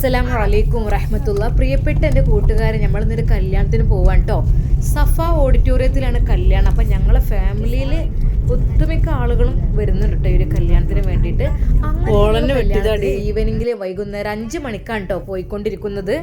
അസ്സലാം വലൈക്കും വറഹമത്തുള്ള. പ്രിയപ്പെട്ട എന്റെ കൂട്ടുകാരെ നമ്മൾ ഇന്നൊരു കല്യാണത്തിന് പോവാൻ കേട്ടോ സഫ ഓഡിറ്റോറിയത്തിലാണ് കല്യാണം. അപ്പം ഞങ്ങളെ ഫാമിലിയിൽ ഒട്ടുമിക്ക ആളുകളും വരുന്നുണ്ട് കേട്ടോ ഈ ഒരു കല്യാണത്തിന് വേണ്ടിയിട്ട്. അങ്ങനെ ഈവനിങ്ങിൽ വൈകുന്നേരം അഞ്ച് മണിക്കാണ് കേട്ടോ പോയിക്കൊണ്ടിരിക്കുന്നത്.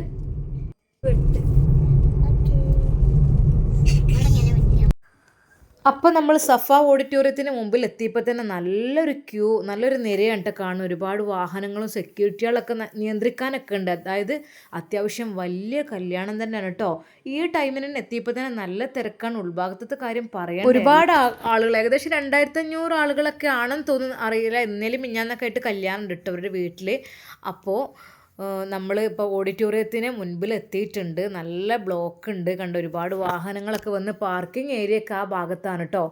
അപ്പോൾ നമ്മൾ സഫ ഓഡിറ്റോറിയത്തിന് മുമ്പിൽ എത്തിയപ്പോൾ തന്നെ നല്ലൊരു ക്യൂ നല്ലൊരു നിരയുണ്ട് കാണും ഒരുപാട് വാഹനങ്ങളും സെക്യൂരിറ്റികളൊക്കെ നിയന്ത്രിക്കാനൊക്കെ ഉണ്ട്. അതായത് അത്യാവശ്യം വലിയ കല്യാണം തന്നെയാണ് കേട്ടോ ഈ ടൈമിന് തന്നെ എത്തിയപ്പോൾ തന്നെ നല്ല തിരക്കാണ്. ഉൾഭാഗത്തെ കാര്യം പറയാൻ ഒരുപാട് ആളുകൾ ഏകദേശം രണ്ടായിരത്തി അഞ്ഞൂറ് ആളുകളൊക്കെ ആണെന്ന് തോന്നുന്നു അറിയില്ല. എന്നേലും മിഞ്ഞാന്നൊക്കെ ആയിട്ട് കല്യാണം ഉണ്ട് കേട്ടോ അവരുടെ വീട്ടിൽ അപ്പോൾ നമ്മൾ ഇപ്പോൾ ഓഡിറ്റോറിയത്തിന് മുൻപിൽ എത്തിയിട്ടുണ്ട്. നല്ല ബ്ലോക്ക് ഉണ്ട് കണ്ട ഒരുപാട് വാഹനങ്ങളൊക്കെ വന്ന് പാർക്കിംഗ് ഏരിയ ഒക്കെ ആ ഭാഗത്താണ് കേട്ടോ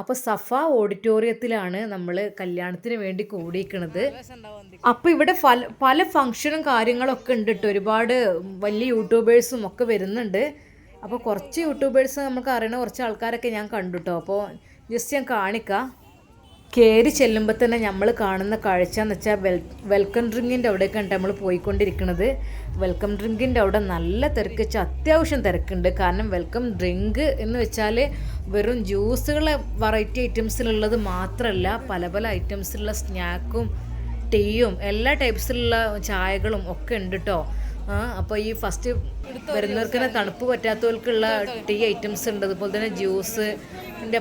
അപ്പോൾ സഫ ഓഡിറ്റോറിയത്തിലാണ് നമ്മൾ കല്യാണത്തിന് വേണ്ടി കൂടിയിരിക്കുന്നത് അപ്പോൾ ഇവിടെ പല പല ഫങ്ഷനും കാര്യങ്ങളൊക്കെ ഉണ്ട് കേട്ടോ ഒരുപാട് വലിയ യൂട്യൂബേഴ്സും ഒക്കെ വരുന്നുണ്ട്. അപ്പോൾ കുറച്ച് യൂട്യൂബേഴ്സ് നമുക്ക് അറിയണ കുറച്ച് ആൾക്കാരൊക്കെ ഞാൻ കണ്ടു കേട്ടോ അപ്പോൾ ജസ്റ്റ് ഞാൻ കാണിക്കാം. കയറി ചെല്ലുമ്പോൾ തന്നെ നമ്മൾ കാണുന്ന കാഴ്ച എന്ന് വെച്ചാൽ വെൽ വെൽക്കം ഡ്രിങ്കിന്റെ അവിടേക്കാണ് നമ്മൾ പോയിക്കൊണ്ടിരിക്കുന്നത് വെൽക്കം ഡ്രിങ്കിന്റെ അവിടെ നല്ല തിരക്ക് വെച്ചാൽ അത്യാവശ്യം തിരക്കുണ്ട്. കാരണം വെൽക്കം ഡ്രിങ്ക് എന്ന് വെച്ചാൽ വെറും ജ്യൂസുകളെ വെറൈറ്റി ഐറ്റംസിലുള്ളത് മാത്രമല്ല പല പല ഐറ്റംസിലുള്ള സ്നാക്കും ടീയും എല്ലാ ടൈപ്സിലുള്ള ചായകളും ഒക്കെ ഉണ്ട് കേട്ടോ അപ്പോൾ ഈ ഫസ്റ്റ് വരുന്നവർക്ക് തന്നെ തണുപ്പ് പറ്റാത്തവർക്കുള്ള ടീ ഐറ്റംസ് ഉണ്ട്. അതുപോലെ തന്നെ ജ്യൂസ്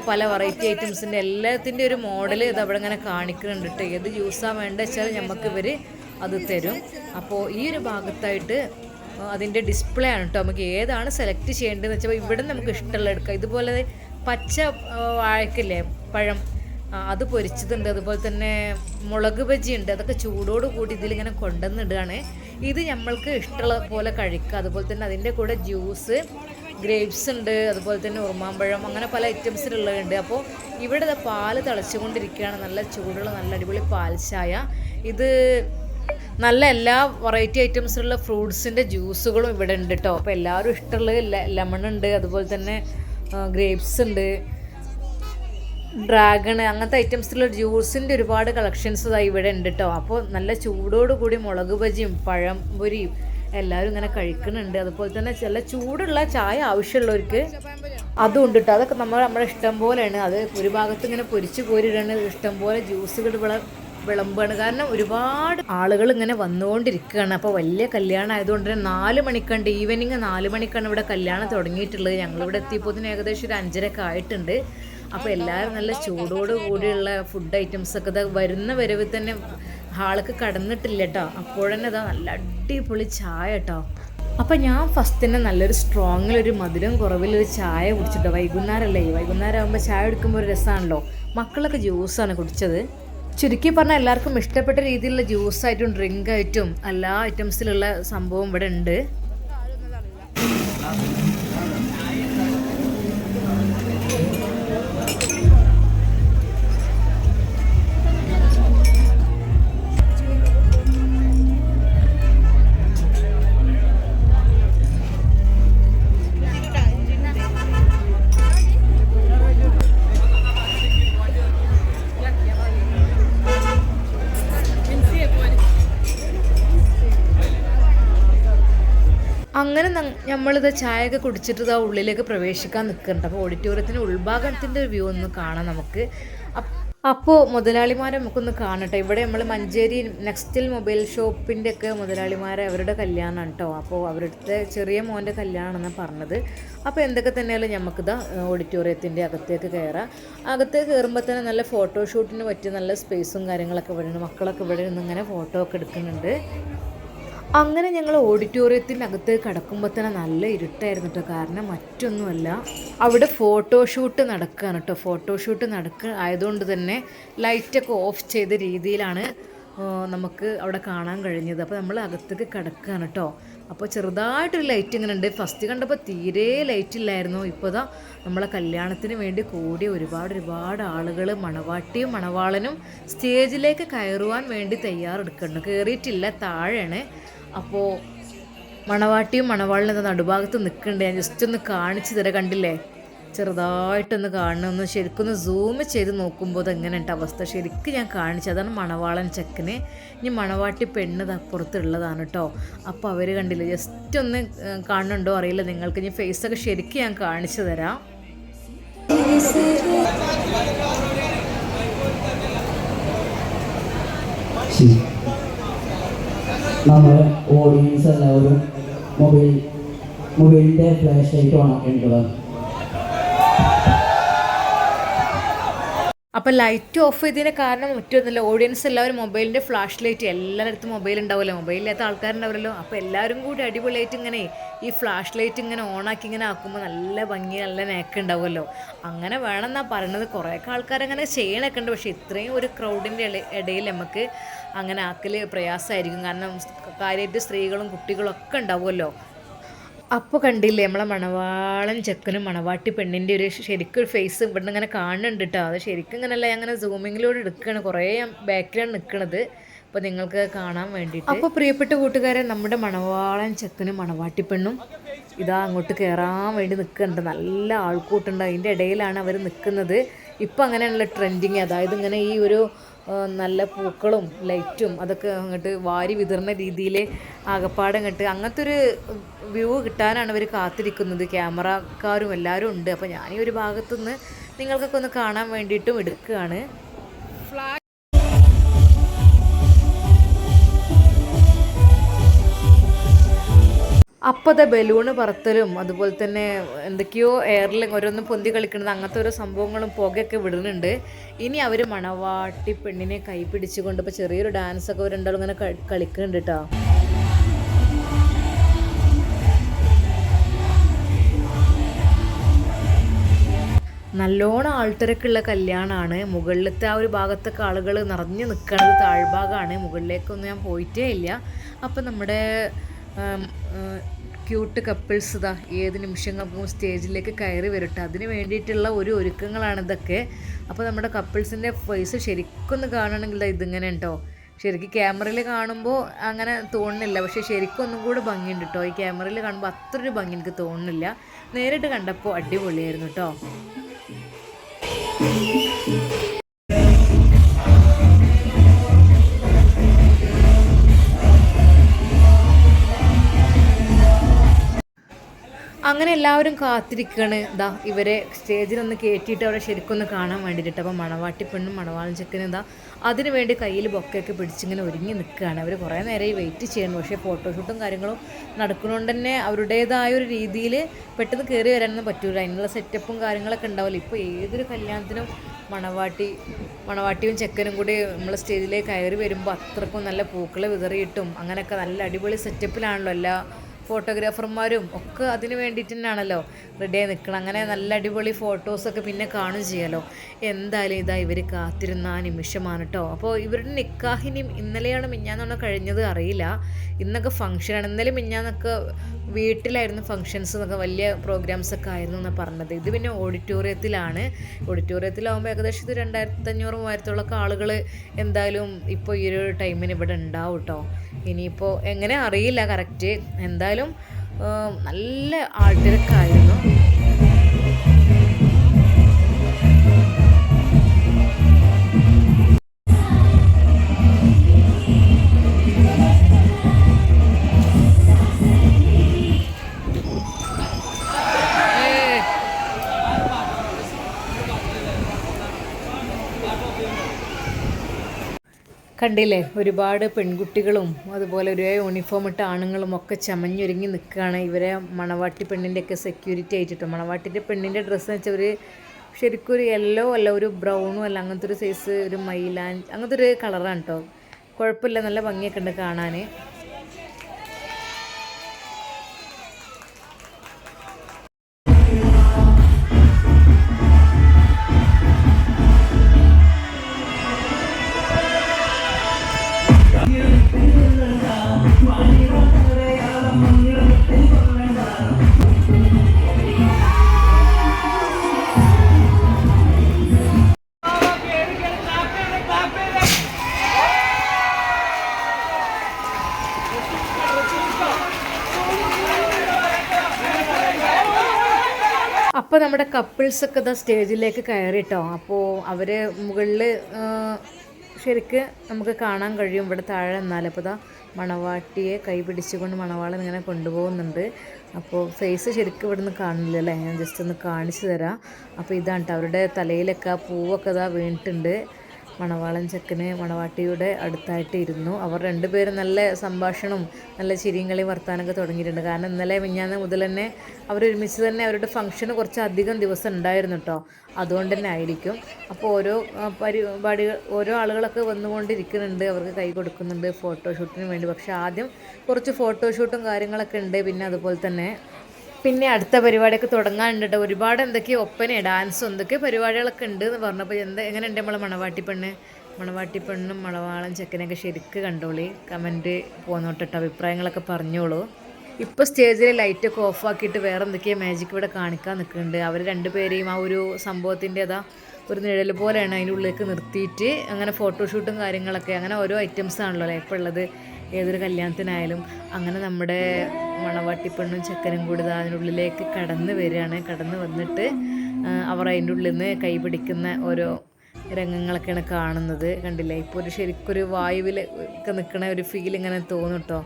പല വെറൈറ്റി ഐറ്റംസിന്റെ എല്ലാത്തിന്റെ ഒരു മോഡൽ ഇത് അവിടെ ഇങ്ങനെ കാണിക്കുന്നുണ്ട് കേട്ടോ ഏത് ജ്യൂസാണ് വേണ്ടത് വെച്ചാൽ നമുക്ക് ഇവർ അത് തരും. അപ്പോൾ ഈ ഒരു ഭാഗത്തായിട്ട് അതിന്റെ ഡിസ്പ്ലേ ആണ് കേട്ടോ നമുക്ക് ഏതാണ് സെലക്ട് ചെയ്യേണ്ടതെന്ന് വെച്ചാൽ ഇവിടെ നമുക്ക് ഇഷ്ടമുള്ള എടുക്കാം. ഇതുപോലെ പച്ച വാഴക്കില്ലേ പഴം അത് പൊരിച്ചതുണ്ട്. അതുപോലെ തന്നെ മുളക് ബജി ഉണ്ട് അതൊക്കെ ചൂടോട് കൂടി ഇതിലിങ്ങനെ കൊണ്ടുവന്നിടുകയാണ് ഇത് നമ്മൾക്ക് ഇഷ്ടമുള്ള പോലെ കഴിക്കുക. അതുപോലെ തന്നെ അതിന്റെ കൂടെ ജ്യൂസ് ഗ്രേപ്സ് ഉണ്ട്. അതുപോലെ തന്നെ ഉറുമാമ്പഴം അങ്ങനെ പല ഐറ്റംസിലുള്ളതുണ്ട് അപ്പോൾ ഇവിടെ പാൽ തിളച്ചുകൊണ്ടിരിക്കുകയാണ്. നല്ല ചൂടുള്ള നല്ല അടിപൊളി പാൽ ചായ ഇത് നല്ല എല്ലാ വെറൈറ്റി ഐറ്റംസിലുള്ള ഫ്രൂട്ട്സിന്റെ ജ്യൂസുകളും ഇവിടെ ഉണ്ട് കേട്ടോ അപ്പോൾ എല്ലാവരും ഇഷ്ടമുള്ളത് ലെമൺ ഉണ്ട്. അതുപോലെ തന്നെ ഗ്രേപ്സ് ഉണ്ട്. ഡ്രാഗൺ അങ്ങനത്തെ ഐറ്റംസിലുള്ള ജ്യൂസിന്റെ ഒരുപാട് കളക്ഷൻസ് ഇതാ ഇവിടെ ഉണ്ട് കേട്ടോ അപ്പോൾ നല്ല ചൂടോട് കൂടി മുളക് ബജിയും പഴം പൊരിയും എല്ലാവരും ഇങ്ങനെ കഴിക്കുന്നുണ്ട്. അതുപോലെ തന്നെ ചില ചൂടുള്ള ചായ ആവശ്യമുള്ളവർക്ക് അതും ഉണ്ട് കേട്ടോ അതൊക്കെ നമ്മൾ നമ്മുടെ ഇഷ്ടം പോലെയാണ്. അത് ഒരു ഭാഗത്ത് ഇങ്ങനെ പൊരിച്ച് കോരിയിടാണ്. ഇഷ്ടം പോലെ ജ്യൂസുകൾ വിള വിളമ്പാണ്. കാരണം ഒരുപാട് ആളുകൾ ഇങ്ങനെ വന്നുകൊണ്ടിരിക്കുകയാണ്. അപ്പോൾ വലിയ കല്യാണം ആയതുകൊണ്ട് തന്നെ നാല് മണിക്കണ്ട് ഈവനിങ് നാല് മണിക്കാണ് ഇവിടെ കല്യാണം തുടങ്ങിയിട്ടുള്ളത്. ഞങ്ങളിവിടെ എത്തിയപ്പോൾ ഏകദേശം ഒരു അഞ്ചരക്ക് ആയിട്ടുണ്ട്. അപ്പോൾ എല്ലാവരും നല്ല ചൂടോട് കൂടിയുള്ള ഫുഡ് ഐറ്റംസ് ഒക്കെ ഇതാ വരുന്ന വരവിൽ തന്നെ ഹാൾക്ക് കടന്നിട്ടില്ല കേട്ടോ അപ്പോഴന്നെ ഇതാ നല്ല അടിപൊളി ചായ കേട്ടോ അപ്പം ഞാൻ ഫസ്റ്റ് തന്നെ നല്ലൊരു സ്ട്രോങ്ങിലൊരു മധുരം കുറവിലൊരു ചായ കുടിച്ചിട്ടോ. വൈകുന്നേരമല്ലേ വൈകുന്നേരം ആകുമ്പോൾ ചായ എടുക്കുമ്പോൾ ഒരു രസമാണല്ലോ മക്കളൊക്കെ ജ്യൂസാണ് കുടിച്ചത്. ചുരുക്കി പറഞ്ഞാൽ എല്ലാവർക്കും ഇഷ്ടപ്പെട്ട രീതിയിലുള്ള ജ്യൂസായിട്ടും ഡ്രിങ്ക് ആയിട്ടും എല്ലാ ഐറ്റംസിലുള്ള സംഭവം ഇവിടെ ഉണ്ട്. നമ്മളിത് ചായയൊക്കെ കുടിച്ചിട്ട് ഇതാ ഉള്ളിലേക്ക് പ്രവേശിക്കാൻ നിൽക്കുന്നുണ്ട്. അപ്പോൾ ഓഡിറ്റോറിയത്തിന്റെ ഉൾഭാഗത്തിന്റെ വ്യൂ ഒന്ന് കാണാം നമുക്ക്. അപ്പോൾ മുതലാളിമാരെ നമുക്കൊന്ന് കാണട്ടെ. ഇവിടെ നമ്മൾ മഞ്ചേരി നെക്സ്റ്റിൽ മൊബൈൽ ഷോപ്പിന്റെ ഒക്കെ മുതലാളിമാരെ അവരുടെ കല്യാണമാണ് കേട്ടോ അപ്പോൾ അവരുടെ ചെറിയ മോന്റെ കല്യാണമെന്ന് പറഞ്ഞത്. അപ്പോൾ എന്തൊക്കെ തന്നെയാലും നമുക്കിതാ ഓഡിറ്റോറിയത്തിന്റെ അകത്തേക്ക് കയറാം. അകത്തേക്ക് കയറുമ്പോൾ തന്നെ നല്ല ഫോട്ടോഷൂട്ടിന് പറ്റിയ നല്ല സ്പേസും കാര്യങ്ങളൊക്കെ ഇവിടെ മക്കളൊക്കെ ഇവിടെ നിന്ന് ഇങ്ങനെ ഫോട്ടോ ഒക്കെ എടുക്കുന്നുണ്ട്. അങ്ങനെ ഞങ്ങൾ ഓഡിറ്റോറിയത്തിനകത്ത് കിടക്കുമ്പോൾ തന്നെ നല്ല ഇരുട്ടായിരുന്നു കേട്ടോ കാരണം മറ്റൊന്നുമല്ല അവിടെ ഫോട്ടോഷൂട്ട് നടക്കുകയാണ് കേട്ടോ ഫോട്ടോഷൂട്ട് നടക്കുക ആയതുകൊണ്ട് തന്നെ ലൈറ്റൊക്കെ ഓഫ് ചെയ്ത രീതിയിലാണ് നമുക്ക് അവിടെ കാണാൻ കഴിഞ്ഞത്. അപ്പോൾ നമ്മൾ അകത്തേക്ക് കിടക്കുകയാണ് കേട്ടോ അപ്പോൾ ചെറുതായിട്ടൊരു ലൈറ്റ് ഇങ്ങനെ ഉണ്ട്. ഫസ്റ്റ് കണ്ടപ്പോൾ തീരെ ലൈറ്റ് ഇല്ലായിരുന്നു. ഇപ്പോൾ ഇതാ നമ്മളെ കല്യാണത്തിന് വേണ്ടി കൂടി ഒരുപാട് ഒരുപാട് ആളുകൾ മണവാട്ടിയും മണവാളനും സ്റ്റേജിലേക്ക് കയറുവാൻ വേണ്ടി തയ്യാറെടുക്കുന്നുണ്ട്. കയറിയിട്ടില്ല താഴെയാണ്. അപ്പോൾ മണവാട്ടിയും മണവാളിനും നടുഭാഗത്ത് നിൽക്കുന്നുണ്ട് ഞാൻ ജസ്റ്റ് ഒന്ന് കാണിച്ചു തരാം കണ്ടില്ലേ? ചെറുതായിട്ടൊന്ന് കാണണം. ഒന്ന് ശരിക്കൊന്ന് സൂം ചെയ്ത് നോക്കുമ്പോൾ അത് എങ്ങനെയുണ്ട് അവസ്ഥ? ശരിക്കും ഞാൻ കാണിച്ചു അതാണ് മണവാളൻ ചെക്കന്. ഇനി മണവാട്ടി പെണ്ണ് അപ്പുറത്തുള്ളതാണ് കേട്ടോ അപ്പോൾ അവർ കണ്ടില്ല ജസ്റ്റ് ഒന്ന് കാണുന്നുണ്ടോ അറിയില്ല നിങ്ങൾക്ക്. ഇനി ഫേസൊക്കെ ശരിക്കും ഞാൻ കാണിച്ചു തരാം. ശരി. നമ്മൾ ഓഡിയൻസ് എല്ലാവരും മൊബൈൽ മൊബൈലിന്റെ ഫ്ലാഷ് ലൈറ്റ് ഓണാക്കേണ്ടതാണ് അപ്പം ലൈറ്റ് ഓഫ് ചെയ്തതിന് കാരണം മറ്റൊന്നുമില്ല. ഓഡിയൻസ് എല്ലാവരും മൊബൈലിന്റെ ഫ്ലാഷ് ലൈറ്റ് എല്ലായിടത്തും മൊബൈൽ ഉണ്ടാവുമല്ലോ. മൊബൈലില്ലാത്ത ആൾക്കാരുണ്ടാവില്ലല്ലോ അപ്പോൾ എല്ലാവരും കൂടി അടിപൊളിയായിട്ട് ഇങ്ങനെ ഈ ഫ്ലാഷ് ലൈറ്റ് ഇങ്ങനെ ഓണാക്കി ഇങ്ങനെ ആക്കുമ്പോൾ നല്ല ഭംഗി നല്ല നേക്ക് ഉണ്ടാവുമല്ലോ. അങ്ങനെ വേണമെന്നാണ് പറയുന്നത് കുറേയൊക്കെ ആൾക്കാർ അങ്ങനെ ചെയ്യണൊക്കെ ഉണ്ട്. പക്ഷേ ഇത്രയും ഒരു ക്രൗഡിന്റെ ഇടയിൽ നമുക്ക് അങ്ങനെ ആക്കൽ പ്രയാസമായിരിക്കും. കാരണം കാര്യമായിട്ട് സ്ത്രീകളും കുട്ടികളും ഒക്കെ ഉണ്ടാവുമല്ലോ. അപ്പോൾ കണ്ടില്ലേ നമ്മളെ മണവാളൻ ചെക്കനും മണവാട്ടി പെണ്ണിന്റെ ഒരു ശരിക്കും ഫേസ് ഇവിടെ ഇങ്ങനെ കാണുന്നുണ്ട് കേട്ടോ അത് ശരിക്കും ഇങ്ങനെയല്ല അങ്ങനെ സൂമിങ്ങിലൂടെ എടുക്കുകയാണ് കുറേ ബാക്കിലാണ് നിൽക്കുന്നത് അപ്പോൾ നിങ്ങൾക്ക് കാണാൻ വേണ്ടിയിട്ട്. അപ്പോൾ പ്രിയപ്പെട്ട കൂട്ടുകാരെ നമ്മുടെ മണവാളൻ ചെക്കനും മണവാട്ടി പെണ്ണും ഇതാ അങ്ങോട്ട് കയറാൻ വേണ്ടി നിൽക്കുന്നുണ്ട് നല്ല ആൾക്കൂട്ടുണ്ട്. അതിന്റെ ഇടയിലാണ് അവർ നിൽക്കുന്നത് ഇപ്പം അങ്ങനെയുള്ള ട്രെൻഡിങ് അതായത് ഇങ്ങനെ ഈ ഒരു നല്ല പൂക്കളും ലൈറ്റും അതൊക്കെ അങ്ങോട്ട് വാരി വിതിർന്ന രീതിയിൽ ആകപ്പാടെ അങ്ങോട്ട് അങ്ങനത്തെ ഒരു വ്യൂ കിട്ടാനാണ് ഇവർ കാത്തിരിക്കുന്നത്. ക്യാമറക്കാരും എല്ലാവരും ഉണ്ട്. അപ്പോൾ ഞാൻ ഈ ഒരു ഭാഗത്തുനിന്ന് നിങ്ങൾക്കൊക്കെ ഒന്ന് കാണാൻ വേണ്ടിയിട്ടും എടുക്കുകയാണ്. അപ്പത്തെ ബലൂണ് പറത്തലും അതുപോലെ തന്നെ എന്തൊക്കെയോ എയറിൽ ഓരോന്ന് പൊന്തി കളിക്കുന്നത് അങ്ങനത്തെ ഓരോ സംഭവങ്ങളും പുകയൊക്കെ വിടുന്നുണ്ട്. ഇനി അവർ മണവാട്ടി പെണ്ണിനെ കൈ പിടിച്ചുകൊണ്ട് ഇപ്പോൾ ചെറിയൊരു ഡാൻസ് ഒക്കെ രണ്ടാളും ഇങ്ങനെ കളിക്കുന്നുണ്ട് കേട്ടോ നല്ലോണം ആൾത്തിരക്കുള്ള കല്യാണമാണ് മുകളിലത്തെ ആ ഒരു ഭാഗത്തൊക്കെ ആളുകൾ നിറഞ്ഞു നിൽക്കുന്നത് താഴ്ഭാഗമാണ് മുകളിലേക്കൊന്നും ഞാൻ പോയിട്ടേ ഇല്ല. അപ്പം നമ്മുടെ ക്യൂട്ട് കപ്പിൾസ് ഇതാ ഏത് നിമിഷങ്ങൾക്കും സ്റ്റേജിലേക്ക് കയറി വരട്ടെ. അതിന് വേണ്ടിയിട്ടുള്ള ഒരു ഒരുക്കങ്ങളാണ് ഇതൊക്കെ. അപ്പോൾ നമ്മുടെ കപ്പിൾസിന്റെ ഫേസ് ശരിക്കൊന്ന് കാണണമെങ്കിൽ ദാ ഇതിങ്ങനെ ഉണ്ടോ? ശരിക്കും ക്യാമറയിൽ കാണുമ്പോൾ അങ്ങനെ തോന്നുന്നില്ല. പക്ഷേ ശരിക്കും ഒന്നും കൂടെ ഭംഗിയുണ്ട് കേട്ടോ. ഈ ക്യാമറയിൽ കാണുമ്പോൾ അത്ര ഒരു ഭംഗി എനിക്ക് തോന്നുന്നില്ല. നേരിട്ട് കണ്ടപ്പോൾ അടിപൊളിയായിരുന്നു കേട്ടോ. അങ്ങനെ എല്ലാവരും കാത്തിരിക്കുകയാണ് ഇതാ ഇവരെ സ്റ്റേജിലൊന്ന് കയറ്റിയിട്ട് അവരെ ശരിക്കൊന്ന് കാണാൻ വേണ്ടിയിട്ട്. അപ്പോൾ മണവാട്ടി പെണ്ണും മണവാളൻ ചെക്കനും ഇതാ അതിനു വേണ്ടി കയ്യിൽ ബൊക്കെയൊക്കെ പിടിച്ചിങ്ങനെ ഒരുങ്ങി നിൽക്കുകയാണ് അവർ കുറേ നേരമായി വെയിറ്റ് ചെയ്യണം പക്ഷേ ഫോട്ടോഷൂട്ടും കാര്യങ്ങളും നടക്കുന്നതുകൊണ്ട് തന്നെ അവരുടേതായ ഒരു രീതിയിൽ പെട്ടെന്ന് കയറി വരാനൊന്നും പറ്റൂല. അതിനുള്ള സെറ്റപ്പും കാര്യങ്ങളൊക്കെ ഉണ്ടാവില്ല. ഇപ്പോൾ ഏതൊരു കല്യാണത്തിനും മണവാട്ടി മണവാട്ടിയും ചെക്കനും കൂടി നമ്മൾ സ്റ്റേജിലേക്ക് കയറി വരുമ്പോൾ അത്രക്കും നല്ല പൂക്കൾ വിതറിയിട്ടും അങ്ങനെയൊക്കെ നല്ല അടിപൊളി സെറ്റപ്പിലാണല്ലോ എല്ലാ ഫോട്ടോഗ്രാഫർമാരും ഒക്കെ അതിന് വേണ്ടിയിട്ട് തന്നെയാണല്ലോ റെഡിയായി നിൽക്കണം അങ്ങനെ നല്ല അടിപൊളി ഫോട്ടോസൊക്കെ പിന്നെ കാണും ചെയ്യാലോ. എന്തായാലും ഇതാ ഇവർ കാത്തിരുന്ന ആ നിമിഷമാണ് കേട്ടോ അപ്പോൾ ഇവരുടെ നിക്കാഹിനും ഇന്നലെയാണ് മിഞ്ഞാന്നാണോ കഴിഞ്ഞത് അറിയില്ല. ഇന്നൊക്കെ ഫംഗ്ഷനാണ് ഇന്നലെ മിഞ്ഞാന്നൊക്കെ വീട്ടിലായിരുന്നു ഫംഗ്ഷൻസ് എന്നൊക്കെ വലിയ പ്രോഗ്രാംസ് ഒക്കെ ആയിരുന്നു എന്നാണ് പറഞ്ഞത്. ഇത് പിന്നെ ഓഡിറ്റോറിയത്തിലാണ് ഓഡിറ്റോറിയത്തിലാവുമ്പോൾ ഏകദേശം ഇത് രണ്ടായിരത്തി അഞ്ഞൂറ് മൂവായിരത്തോളമൊക്കെ ആളുകൾ എന്തായാലും ഇപ്പോൾ ഈ ഒരു ടൈമിന് ഇവിടെ ഉണ്ടാവും കേട്ടോ ഇനിയിപ്പോൾ എങ്ങനെ അറിയില്ല കറക്റ്റ് എന്തായാലും നല്ല ആൾത്തിരക്കായിരുന്നു. കണ്ടില്ലേ? ഒരുപാട് പെൺകുട്ടികളും അതുപോലെ ഒരേ യൂണിഫോം ഇട്ട ആണുങ്ങളും ഒക്കെ ചമഞ്ഞൊരുങ്ങി നിൽക്കുകയാണ്. ഇവരെ മണവാട്ടി പെണ്ണിന്റെയൊക്കെ സെക്യൂരിറ്റി ആയിട്ടിട്ടോ. മണവാട്ടിന്റെ പെണ്ണിന്റെ ഡ്രസ്സ് എന്ന് വെച്ചാൽ ഒരു ശരിക്കും ഒരു യെല്ലോ അല്ല ഒരു ബ്രൗണും അല്ല അങ്ങനത്തെ ഒരു സൈസ് ഒരു മൈലാൻ അങ്ങനത്തെ ഒരു കളറാണ് കേട്ടോ കുഴപ്പമില്ല നല്ല ഭംഗിയൊക്കെ ഉണ്ട് കാണാൻ കപ്പിൾസൊക്കെ ഇതാ സ്റ്റേജിലേക്ക് കയറിട്ടോ. അപ്പോൾ അവർ മുകളിൽ ശരിക്ക് നമുക്ക് കാണാൻ കഴിയും. ഇവിടെ താഴെ നിന്നാൽ അപ്പോൾ ഇതാ മണവാട്ടിയെ കൈ പിടിച്ചുകൊണ്ട് മണവാളൻ ഇങ്ങനെ കൊണ്ടുപോകുന്നുണ്ട്. അപ്പോൾ ഫേസ് ശരിക്കും ഇവിടെ നിന്ന് കാണില്ല അല്ലേ? ഞാൻ ജസ്റ്റ് ഒന്ന് കാണിച്ചു തരാം. അപ്പോൾ ഇതാണ് കേട്ടോ അവരുടെ തലയിലൊക്കെ ആ പൂവൊക്കെ ഇതാ വീണിട്ടുണ്ട്. മണവാളൻ ചെക്കന് മണവാട്ടിയുടെ അടുത്തായിട്ട് ഇരുന്നു. അവർ രണ്ടുപേരും നല്ല സംഭാഷണവും നല്ല ചിരിയും കളി വർത്താനൊക്കെ തുടങ്ങിയിട്ടുണ്ട്. കാരണം ഇന്നലെ മിഞ്ഞാന്ന് മുതൽ തന്നെ അവരൊരുമിച്ച് തന്നെ അവരുടെ ഫംഗ്ഷന് കുറച്ച് അധികം ദിവസം ഉണ്ടായിരുന്നു കേട്ടോ അതുകൊണ്ട് തന്നെ ആയിരിക്കും. അപ്പോൾ ഓരോ പരിപാടികൾ ഓരോ ആളുകളൊക്കെ വന്നുകൊണ്ടിരിക്കുന്നുണ്ട്. അവർക്ക് കൈ കൊടുക്കുന്നുണ്ട് ഫോട്ടോഷൂട്ടിന് വേണ്ടി. പക്ഷേ ആദ്യം കുറച്ച് ഫോട്ടോഷൂട്ടും കാര്യങ്ങളൊക്കെ ഉണ്ട്. പിന്നെ അതുപോലെ തന്നെ പിന്നെ അടുത്ത പരിപാടിയൊക്കെ തുടങ്ങാനുണ്ട്. ഒരുപാട് എന്തൊക്കെയോ ഒപ്പന ഡാൻസും എന്തൊക്കെ പരിപാടികളൊക്കെ ഉണ്ട് എന്ന് പറഞ്ഞപ്പോൾ എന്താ എങ്ങനെയുണ്ട് നമ്മളെ മണവാട്ടി പെണ്ണ്? മണവാട്ടി പെണ്ണും മണവാളം ചെക്കനൊക്കെ ശരിക്ക് കണ്ടോളി. കമന്റ് പോന്നോട്ടെട്ട് അഭിപ്രായങ്ങളൊക്കെ പറഞ്ഞോളൂ. ഇപ്പോൾ സ്റ്റേജിൽ ലൈറ്റൊക്കെ ഓഫാക്കിയിട്ട് വേറെ എന്തൊക്കെയോ മാജിക് ഇവിടെ കാണിക്കാൻ നിൽക്കുന്നുണ്ട്. അവർ രണ്ടുപേരെയും ആ ഒരു സംഭവത്തിന്റെ അതാ ഒരു നിഴൽ പോലെയാണ് അതിന്റെ ഉള്ളിലേക്ക് നിർത്തിയിട്ട് അങ്ങനെ ഫോട്ടോഷൂട്ടും കാര്യങ്ങളൊക്കെ അങ്ങനെ ഓരോ ഐറ്റംസ് ആണല്ലോ ഇപ്പോൾ ഉള്ളത്. ഏതൊരു കല്യാണത്തിനായാലും അങ്ങനെ നമ്മുടെ മണവാട്ടി പെണ്ണും ചെക്കനും കൂടി അതിനുള്ളിലേക്ക് കടന്ന് വരികയാണ്. കടന്ന് വന്നിട്ട് അവർ അതിന്റെ ഉള്ളിൽ നിന്ന് കൈ പിടിക്കുന്ന ഓരോ രംഗങ്ങളൊക്കെയാണ് കാണുന്നത്. കണ്ടില്ലേ? ഇപ്പോൾ ഒരു ശരിക്കൊരു വായുവിൽ ഒക്കെ നിൽക്കണ ഒരു ഫീൽ ഇങ്ങനെ തോന്നും കേട്ടോ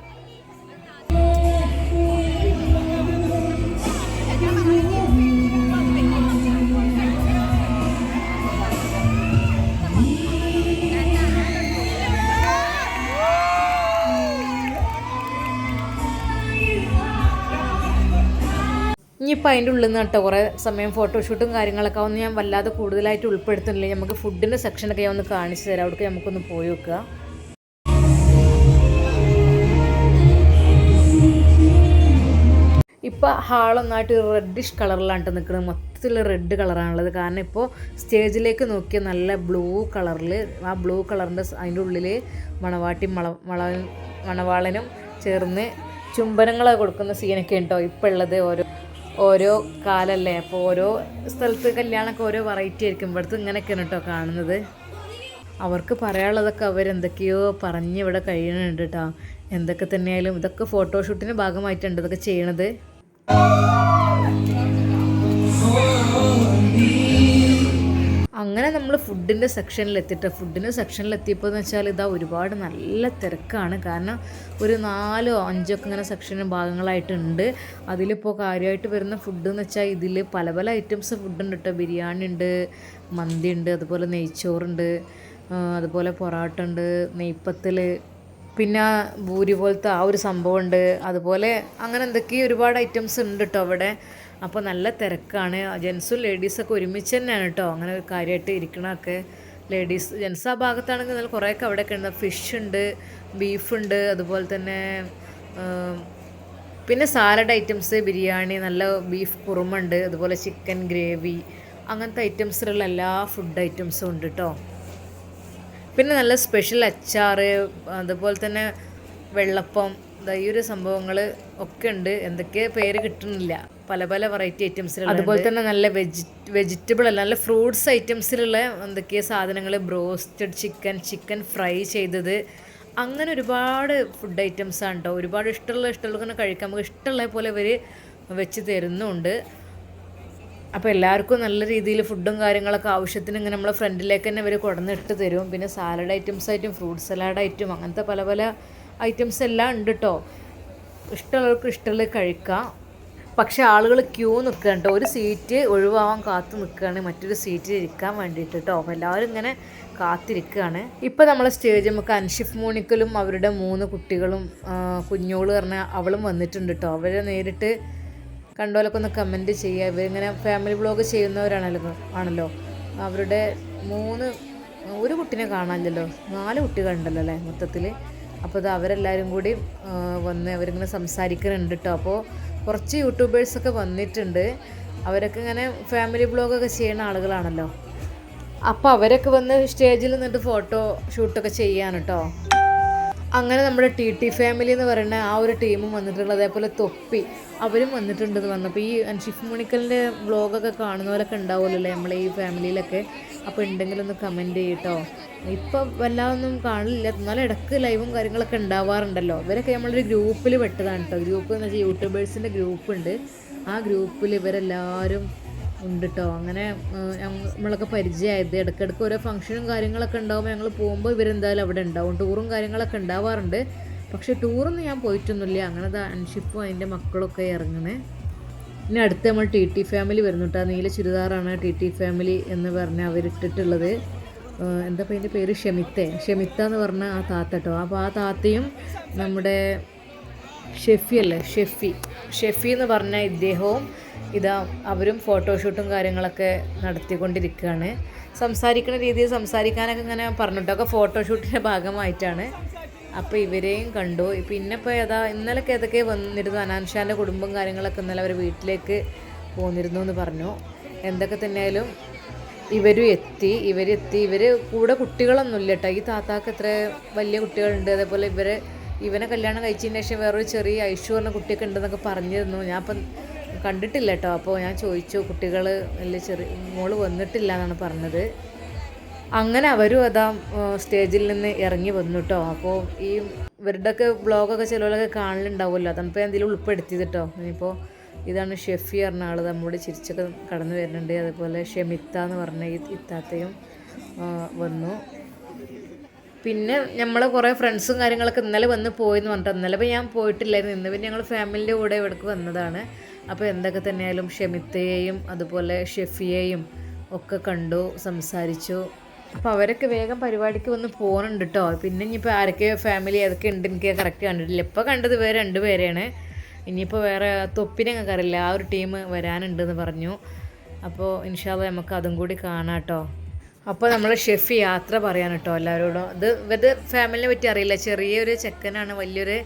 ഇനിയിപ്പോൾ അതിന്റെ ഉള്ളിൽ നിന്ന് കേട്ടോ കുറേ സമയം ഫോട്ടോഷൂട്ടും കാര്യങ്ങളൊക്കെ ഒന്ന് ഞാൻ വല്ലാതെ കൂടുതലായിട്ട് ഉൾപ്പെടുത്തുന്നില്ല. നമുക്ക് ഫുഡിന്റെ സെക്ഷനൊക്കെ ഞാൻ ഒന്ന് കാണിച്ചു തരാം. അവിടേക്ക് നമുക്കൊന്ന് പോയി നോക്കുക. ഇപ്പോൾ ഹാളൊന്നായിട്ട് റെഡിഷ് കളറിലാണ് നിൽക്കുന്നത് മൊത്തത്തിൽ റെഡ് കളറാണുള്ളത് കാരണം ഇപ്പോൾ സ്റ്റേജിലേക്ക് നോക്കിയ നല്ല ബ്ലൂ കളറിൽ ആ ബ്ലൂ കളറിന്റെ അതിന്റെ ഉള്ളിൽ മണവാട്ടി മള മള മണവാളനും ചേർന്ന് ചുംബനങ്ങളൊക്കെ കൊടുക്കുന്ന സീനൊക്കെ ഉണ്ടോ? ഇപ്പോൾ ഉള്ളത് ഓരോ ഓരോ കാലല്ലേ? അപ്പോൾ ഓരോ സ്ഥലത്ത് കല്യാണമൊക്കെ ഓരോ വെറൈറ്റി ആയിരിക്കും. ഇവിടുത്തെ ഇങ്ങനെയൊക്കെയാണ് കേട്ടോ കാണുന്നത്. അവർക്ക് പറയാനുള്ളതൊക്കെ അവരെന്തൊക്കെയോ പറഞ്ഞ് ഇവിടെ കഴിയുന്നുണ്ട് കേട്ടോ എന്തൊക്കെ തന്നെയായാലും ഇതൊക്കെ ഫോട്ടോഷൂട്ടിന്റെ ഭാഗമായിട്ടുണ്ട് ഇതൊക്കെ ചെയ്യണത്. അങ്ങനെ നമ്മൾ ഫുഡിന്റെ സെക്ഷനിൽ എത്തിയിട്ട് ഫുഡിന്റെ സെക്ഷനിൽ എത്തിയപ്പോൾ എന്ന് വെച്ചാൽ ഇതാ ഒരുപാട് നല്ല തിരക്കാണ്. കാരണം ഒരു നാലോ അഞ്ചോ ഒക്കെ ഇങ്ങനെ സെക്ഷൻ ഭാഗങ്ങളായിട്ടുണ്ട്. അതിലിപ്പോൾ കാര്യമായിട്ട് വരുന്ന ഫുഡ് എന്ന് വെച്ചാൽ ഇതിൽ പല പല ഐറ്റംസ് ഫുഡ് ഉണ്ട് കേട്ടോ ബിരിയാണി ഉണ്ട് മന്തി ഉണ്ട് അതുപോലെ നെയ്ച്ചോറുണ്ട് അതുപോലെ പൊറാട്ട ഉണ്ട് നെയ്പ്പത്തിൽ പിന്നെ ഭൂരി പോലത്തെ ആ ഒരു സംഭവമുണ്ട് അതുപോലെ അങ്ങനെ എന്തൊക്കെയോ ഒരുപാട് ഐറ്റംസ് ഉണ്ട് കേട്ടോ അവിടെ. അപ്പോൾ നല്ല തിരക്കാണ്. ജെൻസും ലേഡീസൊക്കെ ഒരുമിച്ച് തന്നെയാണ് കേട്ടോ അങ്ങനെ ഒരു കാര്യമായിട്ട് ഇരിക്കണമൊക്കെ ലേഡീസ് ജെൻസ് ആ ഭാഗത്താണെങ്കിൽ നല്ല കുറേയൊക്കെ അവിടെയൊക്കെ ഉണ്ട്. ഫിഷ് ഉണ്ട് ബീഫ് ഉണ്ട് അതുപോലെ തന്നെ പിന്നെ സാലഡ് ഐറ്റംസ് ബിരിയാണി നല്ല ബീഫ് കുറുമുണ്ട് അതുപോലെ ചിക്കൻ ഗ്രേവി അങ്ങനത്തെ ഐറ്റംസിലുള്ള എല്ലാ ഫുഡ് ഐറ്റംസും ഉണ്ട് കേട്ടോ പിന്നെ നല്ല സ്പെഷ്യൽ അച്ചാറ് അതുപോലെ തന്നെ വെള്ളപ്പം ഈ ഒരു സംഭവങ്ങൾ ഒക്കെ ഉണ്ട്. എന്തൊക്കെ പേര് കിട്ടുന്നില്ല. പല പല വെറൈറ്റി ഐറ്റംസിൽ അതുപോലെ തന്നെ നല്ല വെജി വെജിറ്റബിൾ അല്ല നല്ല ഫ്രൂട്ട്സ് ഐറ്റംസിലുള്ള എന്തൊക്കെയോ സാധനങ്ങൾ ബ്രോസ്റ്റഡ് ചിക്കൻ ചിക്കൻ ഫ്രൈ ചെയ്തത്. അങ്ങനെ ഒരുപാട് ഫുഡ് ഐറ്റംസ് ആണ് കേട്ടോ ഒരുപാട് ഇഷ്ടമുള്ള ഇഷ്ടമുള്ള കഴിക്കാം. നമുക്ക് ഇഷ്ടമുള്ള പോലെ ഇവർ വെച്ച് തരുന്നുണ്ട്. അപ്പോൾ എല്ലാവർക്കും നല്ല രീതിയിൽ ഫുഡും കാര്യങ്ങളൊക്കെ ആവശ്യത്തിന് ഇങ്ങനെ നമ്മളെ ഫ്രണ്ടിലേക്ക് തന്നെ ഇവർ കുടന്നിട്ട് തരും. പിന്നെ സാലഡ് ഐറ്റംസ് ആയിട്ടും ഫ്രൂട്ട് സലാഡ് ആയിട്ടും അങ്ങനത്തെ പല പല ഐറ്റംസ് എല്ലാം ഉണ്ട് കേട്ടോ ഇഷ്ടമുള്ളവർക്ക് ഇഷ്ടമുള്ളത് കഴിക്കാം. പക്ഷേ ആളുകൾ ക്യൂ നിൽക്കുകയാണ് കേട്ടോ ഒരു സീറ്റ് ഒഴിവാവാൻ കാത്തു നിൽക്കുകയാണ് മറ്റൊരു സീറ്റിൽ ഇരിക്കാൻ വേണ്ടിയിട്ട് കേട്ടോ അപ്പോൾ എല്ലാവരും ഇങ്ങനെ കാത്തിരിക്കുകയാണ് ഇപ്പോൾ നമ്മളെ സ്റ്റേജ് നമുക്ക് അൻഷിഫ് മോണിക്കലും അവരുടെ മൂന്ന് കുട്ടികളും കുഞ്ഞോൾ പറഞ്ഞ അവളും വന്നിട്ടുണ്ട് കേട്ടോ അവരെ നേരിട്ട് കണ്ടോലൊക്കെ ഒന്ന് കമന്റ് ചെയ്യുക ഇവരിങ്ങനെ ഫാമിലി വ്ളോഗ് ചെയ്യുന്നവരാണല്ലോ ആണല്ലോ. അവരുടെ മൂന്ന് ഒരു കുട്ടീനെ കാണാനില്ലല്ലോ. നാല് കുട്ടികളുണ്ടല്ലോ അല്ലേ മൊത്തത്തിൽ അപ്പോൾ ഇത് അവരെല്ലാവരും കൂടി വന്ന് അവരിങ്ങനെ സംസാരിക്കുന്നുണ്ട് കേട്ടോ അപ്പോൾ കുറച്ച് യൂട്യൂബേഴ്സൊക്കെ വന്നിട്ടുണ്ട്. അവരൊക്കെ ഇങ്ങനെ ഫാമിലി ബ്ലോഗൊക്കെ ചെയ്യുന്ന ആളുകളാണല്ലോ. അപ്പോൾ അവരൊക്കെ വന്ന് സ്റ്റേജിൽ നിന്നിട്ട് ഫോട്ടോ ഷൂട്ടൊക്കെ ചെയ്യാണ് കേട്ടോ അങ്ങനെ നമ്മുടെ ടി ടി ഫാമിലി എന്ന് പറയുന്ന ആ ഒരു ടീമും വന്നിട്ടുള്ളത്. അതേപോലെ തൊപ്പി അവരും വന്നിട്ടുണ്ടെന്ന് വന്നപ്പോൾ ഈ അൻഷിഫ് മുണിക്കലിന്റെ വ്ളോഗൊക്കെ കാണുന്നവരൊക്കെ ഉണ്ടാവുമല്ലോ അല്ലേ നമ്മളെ ഈ ഫാമിലിയിലൊക്കെ അപ്പോൾ ഉണ്ടെങ്കിലൊന്ന് കമന്റ് ചെയ്യട്ടോ ഇപ്പം വല്ലാതൊന്നും കാണില്ല എന്നാലും ഇടയ്ക്ക് ലൈവും കാര്യങ്ങളൊക്കെ ഉണ്ടാവാറുണ്ടല്ലോ. ഇവരൊക്കെ നമ്മളൊരു ഗ്രൂപ്പിൽ പെട്ടതാണ് കേട്ടോ ഗ്രൂപ്പ് എന്ന് വെച്ചാൽ യൂട്യൂബേഴ്സിന്റെ ഗ്രൂപ്പ് ഉണ്ട് ആ ഗ്രൂപ്പിൽ ഇവരെല്ലാവരും ഉണ്ട് കേട്ടോ അങ്ങനെ നമ്മളൊക്കെ പരിചയമായത് ഇടയ്ക്കിടയ്ക്ക് ഓരോ ഫംഗ്ഷനും കാര്യങ്ങളൊക്കെ ഉണ്ടാകുമ്പോൾ ഞങ്ങൾ പോകുമ്പോൾ ഇവരെന്തായാലും അവിടെ ഉണ്ടാവും. ടൂറും കാര്യങ്ങളൊക്കെ ഉണ്ടാവാറുണ്ട്. പക്ഷേ ടൂറൊന്നും ഞാൻ പോയിട്ടൊന്നുമില്ല. അങ്ങനെ അൻഷിപ്പും അതിന്റെ മക്കളൊക്കെ ഇറങ്ങണേ പിന്നെ അടുത്ത് നമ്മൾ ടി ടി ഫാമിലി വരുന്നു കേട്ടോ നീല ചുരിദാറാണ് ടി ടി ഫാമിലി എന്ന് പറഞ്ഞ് അവരിട്ടിട്ടുള്ളത്. എന്താ അതിന്റെ പേര്? ഷെമിത്തെ ഷെമിത്ത എന്ന് പറഞ്ഞ ആ താത്ത കേട്ടോ. അപ്പോൾ ആ താത്തയും നമ്മുടെ ഷെഫി അല്ലേ? ഷെഫി. ഷെഫി എന്ന് പറഞ്ഞ ഇദ്ദേഹവും ഇതാ അവരും ഫോട്ടോഷൂട്ടും കാര്യങ്ങളൊക്കെ നടത്തിക്കൊണ്ടിരിക്കുകയാണ്. സംസാരിക്കുന്ന രീതിയിൽ സംസാരിക്കാനൊക്കെ ഇങ്ങനെ പറഞ്ഞിട്ടൊക്കെ ഫോട്ടോഷൂട്ടിന്റെ ഭാഗമായിട്ടാണ്. അപ്പോൾ ഇവരെയും കണ്ടു. പിന്നെ ഇപ്പോൾ ഏതാ ഇന്നലൊക്കെ ഏതൊക്കെ വന്നിരുന്നു? അനാൻഷാന്റെ കുടുംബം കാര്യങ്ങളൊക്കെ ഇന്നലെ അവർ വീട്ടിലേക്ക് പോന്നിരുന്നു എന്ന് പറഞ്ഞു. എന്തൊക്കെ തന്നെയായാലും ഇവരും എത്തി ഇവരെത്തി ഇവർ കൂടെ കുട്ടികളൊന്നുമില്ല കേട്ടോ ഈ താത്താക്ക് എത്ര വലിയ കുട്ടികളുണ്ട്. അതേപോലെ ഇവർ ഇവനെ കല്യാണം കഴിച്ചതിന് ശേഷം വേറൊരു ചെറിയ ഐഷു പറഞ്ഞ കുട്ടിയൊക്കെ ഉണ്ടെന്നൊക്കെ പറഞ്ഞിരുന്നു. ഞാൻ അപ്പം കണ്ടിട്ടില്ല കേട്ടോ അപ്പോൾ ഞാൻ ചോദിച്ചു കുട്ടികൾ വലിയ ചെറിയ മോൾ വന്നിട്ടില്ല എന്നാണ് പറഞ്ഞത്. അങ്ങനെ അവരും അതാ സ്റ്റേജിൽ നിന്ന് ഇറങ്ങി വന്നു കേട്ടോ അപ്പോൾ ഈ ഇവരുടെയൊക്കെ ബ്ലോഗൊക്കെ ചിലവരൊക്കെ കാണലുണ്ടാവുമല്ലോ. അതാണ് ഇപ്പോൾ എന്തെങ്കിലും ഉൾപ്പെടുത്തിയത് കേട്ടോ ഇനിയിപ്പോൾ ഇതാണ് ഷെഫി പറഞ്ഞ ആൾ നമ്മോട് ചിരിച്ചൊക്കെ കടന്നു വരുന്നുണ്ട്. അതുപോലെ ഷെമിത്ത എന്ന് പറഞ്ഞ ഇത്താത്തയും വന്നു. പിന്നെ നമ്മളെ കുറേ ഫ്രണ്ട്സും കാര്യങ്ങളൊക്കെ ഇന്നലെ വന്ന് പോയെന്ന് പറഞ്ഞിട്ട് ഇന്നലെ ഞാൻ പോയിട്ടില്ലായിരുന്നു. ഇന്ന് പിന്നെ ഞങ്ങൾ ഫാമിലിന്റെ കൂടെ ഇവിടേക്ക് വന്നതാണ്. അപ്പോൾ എന്തൊക്കെ തന്നെയായാലും ഷെമിത്തയെയും അതുപോലെ ഷെഫിയെയും ഒക്കെ കണ്ടു സംസാരിച്ചു. അപ്പോൾ അവരൊക്കെ വേഗം പരിപാടിക്ക് വന്ന് പോകുന്നുണ്ട് കേട്ടോ പിന്നെ ഇനിയിപ്പോൾ ആരൊക്കെ ഫാമിലി ഏതൊക്കെ ഉണ്ട് എനിക്ക് കറക്റ്റ് കണ്ടിട്ടില്ല. ഇപ്പോൾ കണ്ടത് വേറെ രണ്ട് പേരെയാണ് ഇനിയിപ്പോൾ വേറെ തൊപ്പിനെ ഞങ്ങൾക്ക് അറിയില്ല. ആ ഒരു ടീം വരാനുണ്ടെന്ന് പറഞ്ഞു. അപ്പോൾ ഇൻഷാല്ല നമുക്ക് അതും കൂടി കാണാം കേട്ടോ. അപ്പോൾ നമ്മൾ ഷെഫ് യാത്ര പറയാൻ കേട്ടോ എല്ലാവരോടും. ഇത് ഇവരുടെ ഫാമിലിനെ പറ്റി അറിയില്ല. ചെറിയൊരു ചെക്കനാണ് വലിയൊരു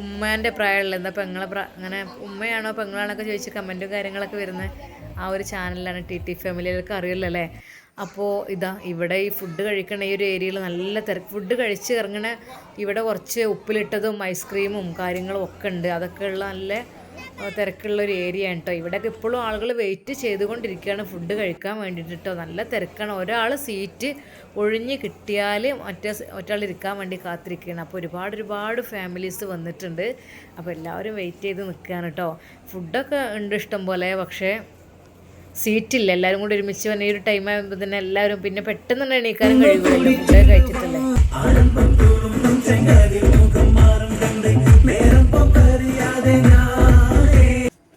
ഉമ്മേന്റെ പ്രായമുള്ള എന്താ പെങ്ങളെ പ്രാ അങ്ങനെ ഉമ്മയാണോ പെങ്ങളാണോ ഒക്കെ ചോദിച്ച് കമന്റും കാര്യങ്ങളൊക്കെ വരുന്ന ആ ഒരു ചാനലാണ് ടി ടി ഫാമിലികൾക്ക് അറിയില്ല അല്ലേ അപ്പോൾ ഇതാ ഇവിടെ ഈ ഫുഡ് കഴിക്കണ ഈ ഒരു ഏരിയയിൽ നല്ല തിരക്ക് ഫുഡ് കഴിച്ച് ഇറങ്ങണ ഇവിടെ കുറച്ച് ഉപ്പിലിട്ടതും ഐസ്ക്രീമും കാര്യങ്ങളും ഒക്കെ ഉണ്ട്. അതൊക്കെ ഉള്ള നല്ല തിരക്കുള്ള ഒരു ഏരിയ ആണ് കേട്ടോ ഇവിടെയൊക്കെ ഇപ്പോഴും ആളുകൾ വെയിറ്റ് ചെയ്തുകൊണ്ടിരിക്കുകയാണ് ഫുഡ് കഴിക്കാൻ വേണ്ടിയിട്ട് കേട്ടോ നല്ല തിരക്കാണ്. ഒരാൾ സീറ്റ് ഒഴിഞ്ഞ് കിട്ടിയാൽ മറ്റേ ഒറ്റാൾ ഇരിക്കാൻ വേണ്ടി കാത്തിരിക്കുകയാണ്. അപ്പോൾ ഒരുപാട് ഒരുപാട് ഫാമിലീസ് വന്നിട്ടുണ്ട്. അപ്പോൾ എല്ലാവരും വെയിറ്റ് ചെയ്ത് നിൽക്കുകയാണ് കേട്ടോ ഫുഡൊക്കെ ഉണ്ട് ഇഷ്ടം പോലെ പക്ഷേ സീറ്റില്ല. എല്ലാവരും കൂടി ഒരുമിച്ച് വന്ന ഈ ഒരു ടൈം ആകുമ്പോൾ തന്നെ എല്ലാവരും പിന്നെ പെട്ടെന്ന് തന്നെ എണീക്കാനും കഴിയുമല്ലോ ഫുഡ് കഴിച്ചിട്ടില്ലേ?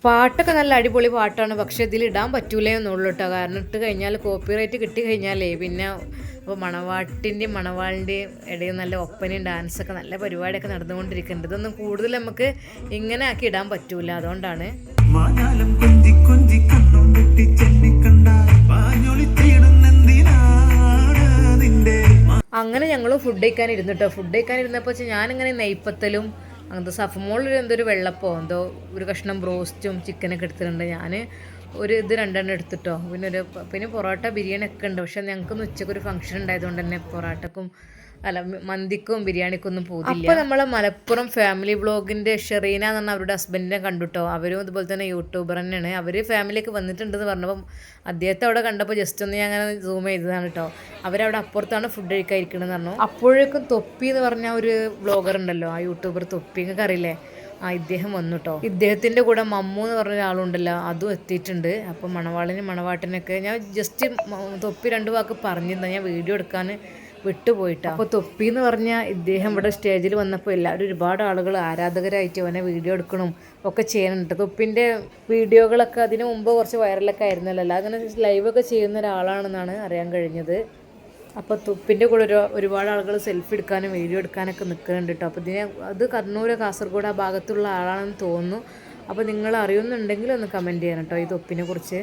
പാട്ടൊക്കെ നല്ല അടിപൊളി പാട്ടാണ്. പക്ഷെ ഇതിൽ ഇടാൻ പറ്റൂലേ എന്നുള്ളൂ കേട്ടോ കാരണം ഇട്ട് കഴിഞ്ഞാൽ കോപ്പിറൈറ്റ് കിട്ടി കഴിഞ്ഞാലേ പിന്നെ ഇപ്പോൾ മണവാട്ടിന്റെയും മണവാളിന്റെയും ഇടയിൽ നല്ല ഒപ്പനയും ഡാൻസൊക്കെ നല്ല പരിപാടിയൊക്കെ നടന്നുകൊണ്ടിരിക്കുന്നുണ്ട്. ഇതൊന്നും കൂടുതൽ നമുക്ക് ഇങ്ങനെ ആക്കി ഇടാൻ പറ്റൂല. അതുകൊണ്ടാണ്. അങ്ങനെ ഞങ്ങൾ ഫുഡ് കഴിക്കാൻ ഇരുന്നിട്ടോ ഫുഡ് കഴിക്കാൻ ഇരുന്നപ്പോൾ ഞാനിങ്ങനെ നെയ്പ്പത്തലും അങ്ങനത്തെ സഫമോളിൽ ഒരു വെള്ളപ്പോ എന്തോ ഒരു കഷ്ണം ബ്രോസ്റ്റും ചിക്കനൊക്കെ എടുത്തിട്ടുണ്ട്. ഞാൻ ഒരു ഇത് രണ്ടെണ്ണം എടുത്തിട്ടോ പിന്നെ ഒരു പിന്നെ പൊറോട്ട ബിരിയാണി ഒക്കെ ഉണ്ട്. പക്ഷെ ഞങ്ങൾക്കൊന്ന് ഉച്ചയ്ക്ക് ഒരു ഫംഗ്ഷൻ ഉണ്ടായതുകൊണ്ട് തന്നെ പൊറോട്ടക്കും അല്ല മന്തിക്കും ബിരിയാണിക്കും ഒന്നും പോകില്ല അപ്പോൾ നമ്മളെ മലപ്പുറം ഫാമിലി ബ്ലോഗിന്റെ ഷെറീന എന്ന് പറഞ്ഞ അവരുടെ ഹസ്ബൻഡിനെ കണ്ടുട്ടോ? അവരും അതുപോലെ തന്നെ യൂട്യൂബർ തന്നെയാണ്. അവർ ഫാമിലിയൊക്കെ വന്നിട്ടുണ്ടെന്ന് പറഞ്ഞപ്പം അദ്ദേഹത്തെ അവിടെ കണ്ടപ്പോൾ ജസ്റ്റ് ഒന്ന് ഞാൻ അങ്ങനെ സൂം ചെയ്തതാണ് കേട്ടോ അവരവിടെ അപ്പുറത്താണ് ഫുഡ് കഴിക്കാതിരിക്കണമെന്ന് പറഞ്ഞു. അപ്പോഴേക്കും തൊപ്പി എന്ന് പറഞ്ഞ ഒരു ബ്ലോഗർ ഉണ്ടല്ലോ ആ യൂട്യൂബർ തൊപ്പി നിങ്ങൾക്ക് അറിയില്ലേ? ആ ഇദ്ദേഹം വന്നു കേട്ടോ ഇദ്ദേഹത്തിന്റെ കൂടെ മമ്മു എന്ന് പറഞ്ഞ ഒരാളുണ്ടല്ലോ അതും എത്തിയിട്ടുണ്ട്. അപ്പം മണവാളിനും മണവാട്ടിനൊക്കെ ഞാൻ ജസ്റ്റ് തൊപ്പി രണ്ട് വാക്ക് പറഞ്ഞിരുന്നു. ഞാൻ വീഡിയോ എടുക്കാൻ വിട്ടുപോയിട്ടാ. അപ്പോൾ തൊപ്പി എന്ന് പറഞ്ഞാൽ ഇദ്ദേഹം ഇവിടെ സ്റ്റേജിൽ വന്നപ്പോൾ എല്ലാവരും ഒരുപാട് ആളുകൾ ആരാധകരായിട്ട് അവനെ വീഡിയോ എടുക്കണം ഒക്കെ ചെയ്യുന്നുണ്ട്. തൊപ്പിന്റെ വീഡിയോകളൊക്കെ അതിന് മുമ്പ് കുറച്ച് വൈറലൊക്കെ ആയിരുന്നല്ലോ. അല്ല അങ്ങനെ ലൈവൊക്കെ ചെയ്യുന്ന ഒരാളാണെന്നാണ് അറിയാൻ കഴിഞ്ഞത്. അപ്പോൾ തുപ്പിന്റെ കൂടെ ഒരു ഒരുപാട് ആളുകൾ സെൽഫി എടുക്കാനും വീഡിയോ എടുക്കാനൊക്കെ നിൽക്കുന്നുണ്ട് കേട്ടോ അപ്പോൾ ഇതിനെ അത് കണ്ണൂർ കാസർഗോഡ് ആ ഭാഗത്തുള്ള ആളാണെന്ന് തോന്നുന്നു. അപ്പോൾ നിങ്ങൾ അറിയുന്നുണ്ടെങ്കിൽ ഒന്ന് കമന്റ് ചെയ്യണം കേട്ടോ ഈ തൊപ്പിനെ കുറിച്ച്.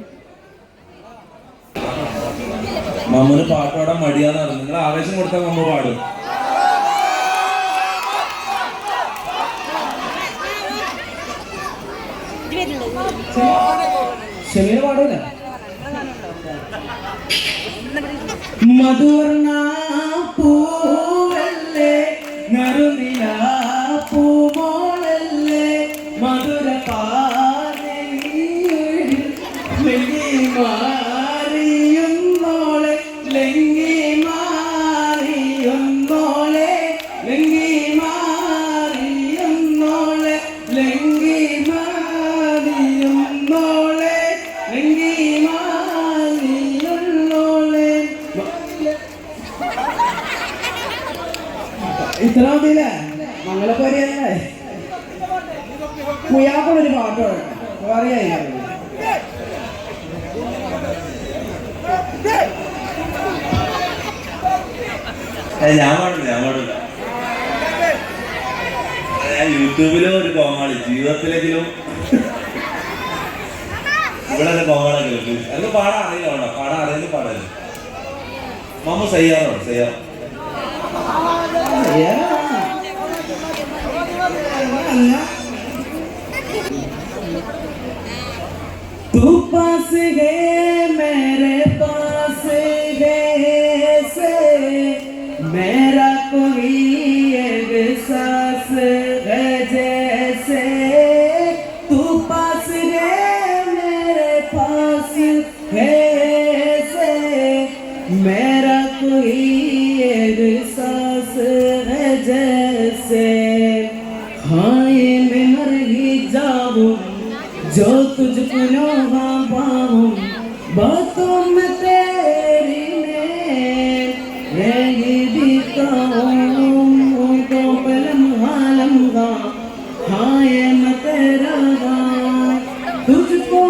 മമ്മന് പാട്ട് പാടാൻ മടിയാന്ന് നിങ്ങൾ ആവേശം കൊടുത്താൽ മമ്മ പാടും. മധുവർണ പൂവല്ലേ നറുനില പൂമോളല്ലേ Tu passe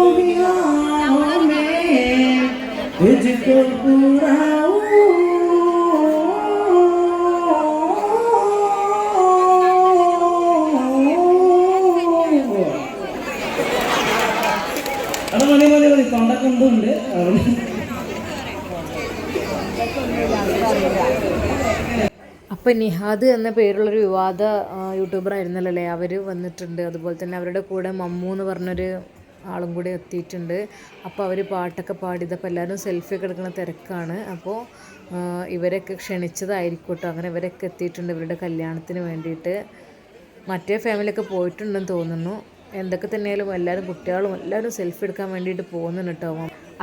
तुझको भी आऊं मैं तुझको पूरा അത് മതി മതി മതി തൊണ്ടക്കുണ്ടുണ്ട് അപ്പം നിഹാദ് എന്ന പേരുള്ളൊരു വിവാദ ആ, യൂട്യൂബർ ആയിരുന്നല്ലേ അവർ വന്നിട്ടുണ്ട് അതുപോലെ തന്നെ അവരുടെ കൂടെ മമ്മു എന്ന് പറഞ്ഞൊരു ആളും കൂടി എത്തിയിട്ടുണ്ട്. അപ്പോൾ അവർ പാട്ടൊക്കെ പാടിയതപ്പോൾ എല്ലാവരും സെൽഫി ഒക്കെ എടുക്കുന്ന തിരക്കാണ്. അപ്പോൾ ഇവരൊക്കെ ക്ഷണിച്ചതായിരിക്കും അങ്ങനെ ഇവരൊക്കെ എത്തിയിട്ടുണ്ട് ഇവരുടെ കല്യാണത്തിന് വേണ്ടിയിട്ട്. മറ്റേ ഫാമിലിയൊക്കെ പോയിട്ടുണ്ടെന്ന് തോന്നുന്നു. എന്തൊക്കെ തന്നെയാലും എല്ലാവരും കുട്ടികളും എല്ലാവരും സെൽഫി എടുക്കാൻ വേണ്ടിയിട്ട് പോകുന്നുണ്ട് കേട്ടോ.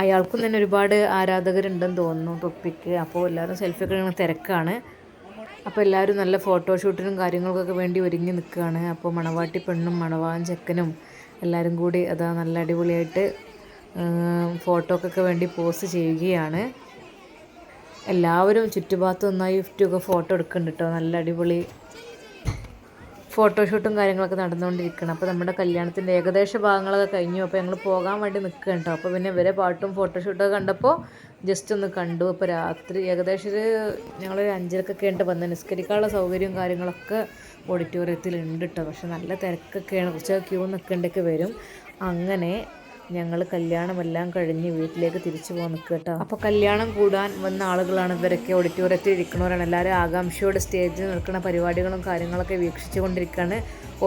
അയാൾക്കും തന്നെ ഒരുപാട് ആരാധകരുണ്ടെന്ന് തോന്നുന്നു തൊപ്പിക്ക്. അപ്പോൾ എല്ലാവരും സെൽഫി ഒക്കെ എടുക്കുന്ന തിരക്കാണ്. അപ്പോൾ എല്ലാവരും നല്ല ഫോട്ടോഷൂട്ടിനും കാര്യങ്ങൾക്കൊക്കെ വേണ്ടി ഒരുങ്ങി നിൽക്കുകയാണ്. അപ്പോൾ മണവാട്ടി പെണ്ണും മണവാൻ ചെക്കനും എല്ലാവരും കൂടി അതാ നല്ല അടിപൊളിയായിട്ട് ഫോട്ടോക്കൊക്കെ വേണ്ടി പോസ്റ്റ് ചെയ്യുകയാണ്. എല്ലാവരും ചുറ്റുഭാഗത്ത് ഒന്നായി ഗിഫ്റ്റൊക്കെ ഫോട്ടോ എടുക്കുന്നുണ്ട് കേട്ടോ നല്ല അടിപൊളി ഫോട്ടോഷൂട്ടും കാര്യങ്ങളൊക്കെ നടന്നുകൊണ്ടിരിക്കണം അപ്പോൾ നമ്മുടെ കല്യാണത്തിന്റെ ഏകദേശ ഭാഗങ്ങളൊക്കെ കഴിഞ്ഞു. അപ്പോൾ ഞങ്ങൾ പോകാൻ വേണ്ടി നിൽക്കുക കേട്ടോ അപ്പോൾ പിന്നെ ഇവരെ പാട്ടും ഫോട്ടോഷൂട്ടൊക്കെ കണ്ടപ്പോൾ ജസ്റ്റ് ഒന്ന് കണ്ടു. അപ്പോൾ രാത്രി ഏകദേശം ഒരു ഞങ്ങളൊരു അഞ്ചരക്കൊക്കെ ഉണ്ട് വന്ന് നിസ്കരിക്കാനുള്ള സൗകര്യവും കാര്യങ്ങളൊക്കെ ഓഡിറ്റോറിയത്തിൽ ഉണ്ട് കേട്ടോ പക്ഷെ നല്ല തിരക്കൊക്കെയാണ്. കുറച്ച് ക്യൂ നിൽക്കേണ്ടൊക്കെ വരും. അങ്ങനെ ഞങ്ങൾ കല്യാണമെല്ലാം കഴിഞ്ഞ് വീട്ടിലേക്ക് തിരിച്ചു പോകാൻ നിൽക്കുക കേട്ടോ അപ്പോൾ കല്യാണം കൂടാൻ വന്ന ആളുകളാണ് ഇവരൊക്കെ ഓഡിറ്റോറിയത്തിൽ ഇരിക്കുന്നവരാണ് എല്ലാവരും ആകാംക്ഷയോടെ സ്റ്റേജിൽ നിൽക്കുന്ന പരിപാടികളും കാര്യങ്ങളൊക്കെ വീക്ഷിച്ചു കൊണ്ടിരിക്കുകയാണ്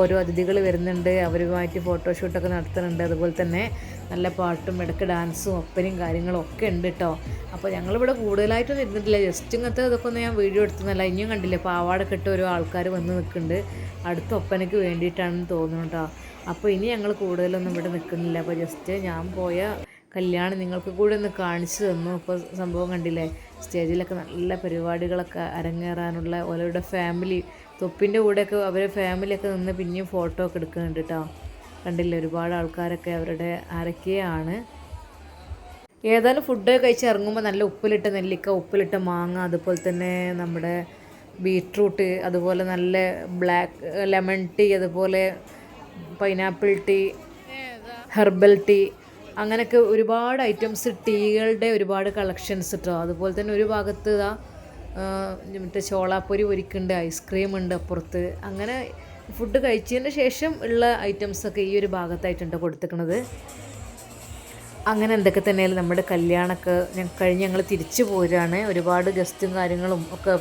ഓരോ അതിഥികൾ വരുന്നുണ്ട്. അവരുമായിട്ട് ഫോട്ടോഷൂട്ടൊക്കെ നടത്തുന്നുണ്ട്. അതുപോലെ തന്നെ നല്ല പാട്ടും ഇടയ്ക്ക് ഡാൻസും ഒപ്പനയും കാര്യങ്ങളും ഒക്കെ ഉണ്ട് കേട്ടോ അപ്പോൾ ഞങ്ങളിവിടെ കൂടുതലായിട്ടൊന്നും ഇരുന്നിട്ടില്ല. ജസ്റ്റ് ഇങ്ങനത്തെ ഇതൊക്കെ ഒന്ന് ഞാൻ വീഡിയോ എടുത്തുന്നല്ല ഇനിയും കണ്ടില്ലേ? പാവാട ഇട്ട് ഓരോ ആൾക്കാർ വന്ന് നിൽക്കുന്നുണ്ട് അടുത്ത ഒപ്പനയ്ക്ക് വേണ്ടിയിട്ടാണെന്ന് തോന്നുന്നു കേട്ടോ അപ്പോൾ ഇനി ഞങ്ങൾ കൂടുതലൊന്നും ഇവിടെ നിൽക്കുന്നില്ല അപ്പോൾ ജസ്റ്റ് ഞാൻ പോയ കല്യാണം നിങ്ങൾക്ക് കൂടെ ഒന്ന് കാണിച്ചു തന്നു. ഇപ്പോൾ സംഭവം കണ്ടില്ലേ? സ്റ്റേജിലൊക്കെ നല്ല പരിപാടികളൊക്കെ അരങ്ങേറാനുള്ള ഓരോരുടെ ഫാമിലി തൊപ്പിന്റെ കൂടെയൊക്കെ അവരെ ഫാമിലിയൊക്കെ നിന്ന് പിന്നെയും ഫോട്ടോ ഒക്കെ എടുക്കുന്നുണ്ട് കേട്ടോ കണ്ടില്ലേ ഒരുപാട് ആൾക്കാരൊക്കെ അവരുടെ അരക്കെയാണ്. ഏതായാലും ഫുഡ് കഴിച്ച് ഇറങ്ങുമ്പോൾ നല്ല ഉപ്പിലിട്ട നെല്ലിക്ക ഉപ്പിലിട്ട മാങ്ങ അതുപോലെ തന്നെ നമ്മുടെ ബീട്രൂട്ട് അതുപോലെ നല്ല ബ്ലാക്ക് ലെമൺ ടീ അതുപോലെ പൈനാപ്പിൾ ടീ ഹെർബൽ ടീ അങ്ങനെയൊക്കെ ഒരുപാട് ഐറ്റംസ് ടീകളുടെ ഒരുപാട് കളക്ഷൻസ് കേട്ടോ അതുപോലെ തന്നെ ഒരു ഭാഗത്ത് ഇതാ മറ്റേ ചോളാപ്പൊരി പൊരിക്കുന്നുണ്ട് ഐസ്ക്രീം ഉണ്ട് അപ്പുറത്ത്. അങ്ങനെ ഫുഡ് കഴിച്ചതിന് ശേഷം ഉള്ള ഐറ്റംസൊക്കെ ഈ ഒരു ഭാഗത്തായിട്ടുണ്ട് കൊടുത്തിരിക്കുന്നത്. അങ്ങനെ എന്തൊക്കെ തന്നെയാലും നമ്മുടെ കല്യാണമൊക്കെ കഴിഞ്ഞ് ഞങ്ങൾ തിരിച്ചു പോരാണ് ഒരുപാട് ഗസ്റ്റും കാര്യങ്ങളും ഒക്കെ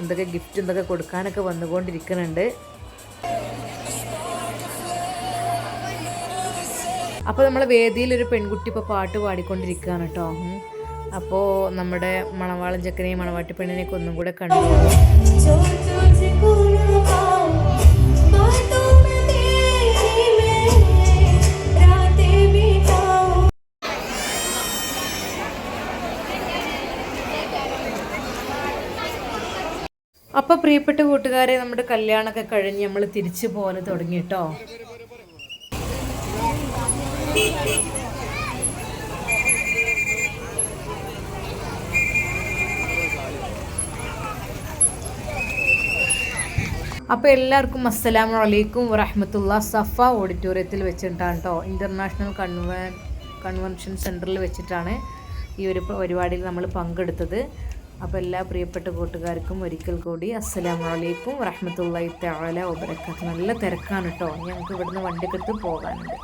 എന്തൊക്കെ ഗിഫ്റ്റ് എന്തൊക്കെ കൊടുക്കാനൊക്കെ വന്നുകൊണ്ടിരിക്കുന്നുണ്ട്. അപ്പോൾ നമ്മളെ വേദിയിൽ ഒരു പെൺകുട്ടി ഇപ്പോൾ പാട്ട് പാടിക്കൊണ്ടിരിക്കുകയാണ് കേട്ടോ. അപ്പോൾ നമ്മുടെ മണവാളൻ ചക്കനെയും മണവാട്ടി പെണ്ണിനെയൊക്കെ ഒന്നും കൂടെ കണ്ടു. അപ്പോൾ പ്രിയപ്പെട്ട കൂട്ടുകാരെ നമ്മുടെ കല്യാണമൊക്കെ കഴിഞ്ഞ് നമ്മൾ തിരിച്ചു പോലെ തുടങ്ങി കേട്ടോ. അപ്പോൾ എല്ലാവർക്കും അസ്സലാമു അലൈക്കും വറഹമത്തുള്ള സഫ ഓഡിറ്റോറിയത്തിൽ വെച്ചിട്ടാണ് കേട്ടോ. ഇന്റർനാഷണൽ കൺവെൻ കൺവെൻഷൻ സെന്ററിൽ വെച്ചിട്ടാണ് ഈ ഒരു പരിപാടിയിൽ നമ്മൾ പങ്കെടുത്തത്. അപ്പോൾ എല്ലാ പ്രിയപ്പെട്ട കൂട്ടുകാർക്കും ഒരിക്കൽ കൂടി അസ്സലാമു അലൈക്കും വറഹമത്തുള്ളി തആല വബറകാത്ത് നല്ല തിരക്കാണ് കേട്ടോ ഞങ്ങൾക്ക് ഇവിടുന്ന് വണ്ടിക്കെടുത്ത് പോകാനുണ്ട്.